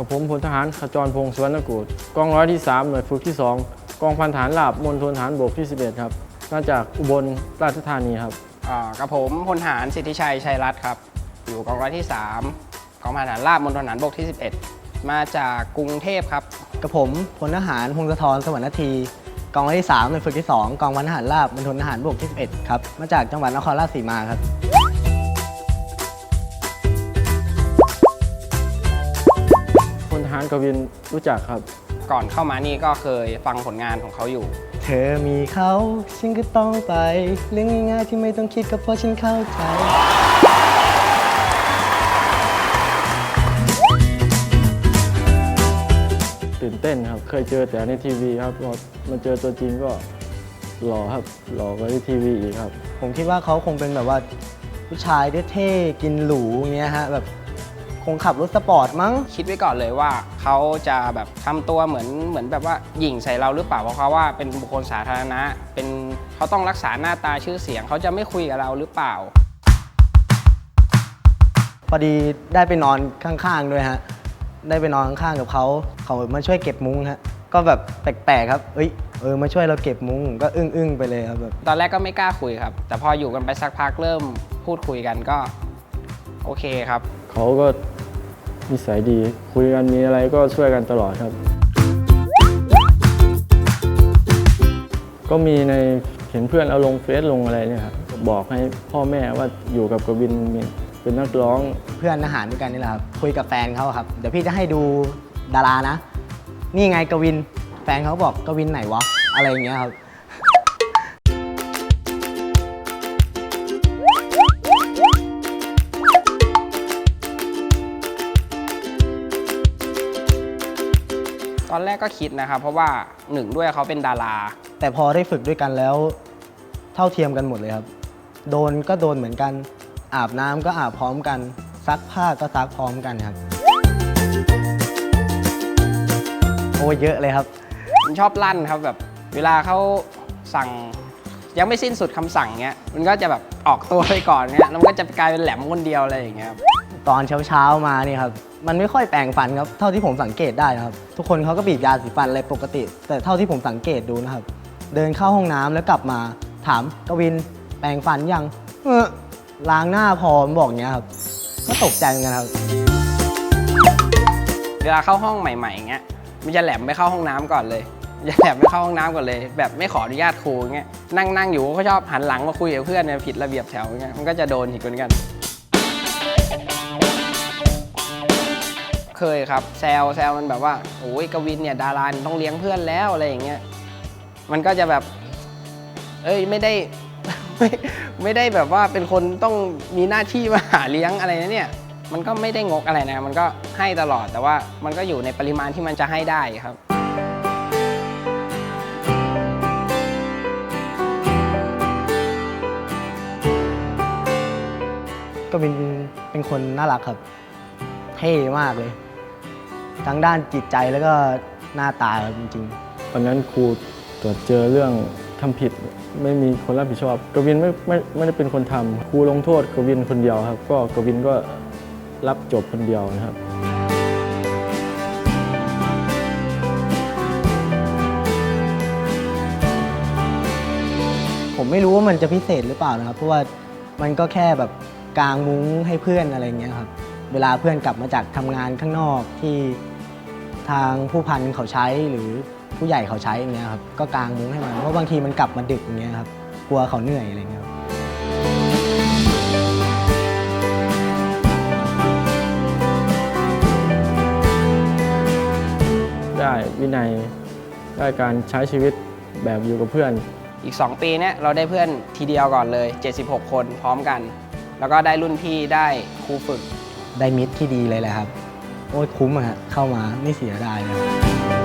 กับผมพลทหารขจรพงศ์สวนกูดกองร้อยที่ 3 หน่วยฝึกที่ 2 กองพันฐานลาบมณฑลฐานบกที่ 11 ครับมาจากอุบลราชธานีครับอ่ากับผมพลทหารสิทธิชัยชัยรัตน์ครับ อยู่กองร้อยที่ 3 กองพันฐานราบมณฑลฐานบกที่ 11 มาจากกรุงเทพครับ กับผมพลทหารพงศธรสวรรณทีกองร้อยที่3หน่วยฝึกที่ 2 กองพันทหารราบมณฑลทหารบกที่ 11 ครับ มาจากจังหวัดนครราชสีมาครับ ลทหารกวินรู้จักครับ ก่อนเข้ามานี่ก็เคยฟังผลงานของเขาอยู่ เธอมีเขาฉันก็ต้องไป เรื่องง่ายๆที่ไม่ต้องคิดก็เพราะฉันเข้าใจ ตื่นเต้นครับ เคยเจอแต่ในทีวีครับพอมาเจอตัวจริงก็หล่อครับหล่อกว่าในทีวีอีกครับ ผมคิดว่าเขาคงเป็นแบบว่าผู้ชายเท่ๆกินหรูอย่างเงี้ยฮะแบบ คงขับรถสปอร์ตมั้ง คิดไว้ก่อนเลยว่าเขาจะแบบทำตัวเหมือนเหมือนแบบว่าหยิ่งใส่เราหรือเปล่าเพราะเขาว่าเป็นบุคคลสาธารณะ เป็นเขาต้องรักษาหน้าตาชื่อเสียงเขาจะไม่คุยกับเราหรือเปล่า พอดีได้ไปนอนข้างๆด้วยฮะได้ไปนอนข้างๆกับเขาเขามาช่วยเก็บมุ้งฮะก็แบบแปลกๆครับเอ้ยเออมาช่วยเราเก็บมุ้งผมก็อึ้งๆไปเลยครับแบบตอนแรกก็ไม่กล้าคุยครับ แต่พออยู่กันไปสักพักเริ่มพูดคุยกันก็ โอเคครับ เขาก็นิสัยดี คุยกันมีอะไรก็ช่วยกันตลอดครับ ก็มีในเห็นเพื่อนเอาลงเฟซลงอะไรเนี่ยครับบอกให้พ่อแม่ว่าอยู่กับกวินมีเป็นนักร้องเพื่อนอาหารด้วยกันนี่แหละครับคุยกับแฟนเขาอะครับ เดี๋ยวพี่จะให้ดูดารานะ นี่ไงกวิน แฟนเขาบอกกวินไหนวะ อะไรอย่างเงี้ยครับ ตอนแรกก็คิดนะครับ เพราะว่าหนึ่งด้วยเขาเป็นดารา แต่พอได้ฝึกด้วยกันแล้วเท่าเทียมกันหมดเลยครับ โดนก็โดนเหมือนกัน อาบน้ำก็อาบพร้อมกัน ซักผ้าก็ซักพร้อมกันครับ โอ้เยอะเลยครับ มันชอบลั่นครับแบบเวลาเขาสั่ง ยังไม่สิ้นสุดคำสั่งเงี้ยมันก็จะแบบออกตัวไปก่อนเงี้ยแล้วมันก็จะกลายเป็นแหลมคนเดียวอะไรอย่างเงี้ยครับ ตอนเช้าๆมานี่ครับมันไม่ค่อยแปรงฟันครับเท่าที่ผมสังเกตได้นะครับ ทุกคนเขาก็บีบยาสีฟันอะไรปกติ แต่เท่าที่ผมสังเกตดูนะครับ เดินเข้าห้องน้ำแล้วกลับมาถามกวินแปรงฟันยังเออล้างหน้าพอมบอกเงี้ยครับ ก็ตกใจเหมือนกันครับ เวลาเข้าห้องใหม่ๆเงี้ยมันจะแหลมไปเข้าห้องน้ำก่อนเลยมันจะแหลมไปเข้าห้องน้ำก่อนเลย แบบไม่ขออนุญาตครูเงี้ยนั่งนั่งอยู่ก็ชอบหันหลังมาคุยกับเพื่อนเนี่ยผิดระเบียบแถวเงี้ยมันก็จะโดนอีกเหมือนกัน เคยครับแซวแซวมันแบบว่าโอ้ยกวินเนี่ยดาราเนี่ยต้องเลี้ยงเพื่อนแล้วอะไรอย่างเงี้ยมันก็จะแบบ เอ้ยไม่ได้ไม่ไม่ได้แบบว่าเป็นคนต้องมีหน้าที่มาหาเลี้ยงอะไรนะเนี่ย มันก็ไม่ได้งกอะไรนะ มันก็ให้ตลอดแต่ว่ามันก็อยู่ในปริมาณที่มันจะให้ได้ครับกวินเป็นคนน่ารักครับ เท่มากเลย ทั้งด้านจิตใจแล้วก็หน้าตาครับจริงๆวันนั้นครูตรวจเจอเรื่องทำผิด ไม่มีคนรับผิดชอบ กวินไม่ไม่ไม่ได้เป็นคนทำครูลงโทษกวินคนเดียวครับ ก็กวินก็รับจบคนเดียวนะครับผมไม่รู้ว่ามันจะพิเศษหรือเปล่านะครับ เพราะว่ามันก็แค่แบบกางมุ้งให้เพื่อนอะไรเงี้ยครับ เวลาเพื่อนกลับมาจากทำงานข้างนอกที่ ทางผู้พันเขาใช้หรือผู้ใหญ่เขาใช้อย่างเงี้ยครับก็กางมุ้งให้มันเพราะบางทีมันกลับมาดึกอย่างเงี้ยครับกลัวเขาเหนื่อยอะไรเงี้ยครับได้วินัยได้การใช้ชีวิตแบบอยู่กับเพื่อน อีก 2 ปีเนี่ยเราได้เพื่อนทีเดียวก่อนเลย 76 คนพร้อมกัน แล้วก็ได้รุ่นพี่ได้ครูฝึก ได้มิตรที่ดีเลยแหละครับ โอ้ยคุ้มอะฮะเข้ามาไม่เสียดายเลย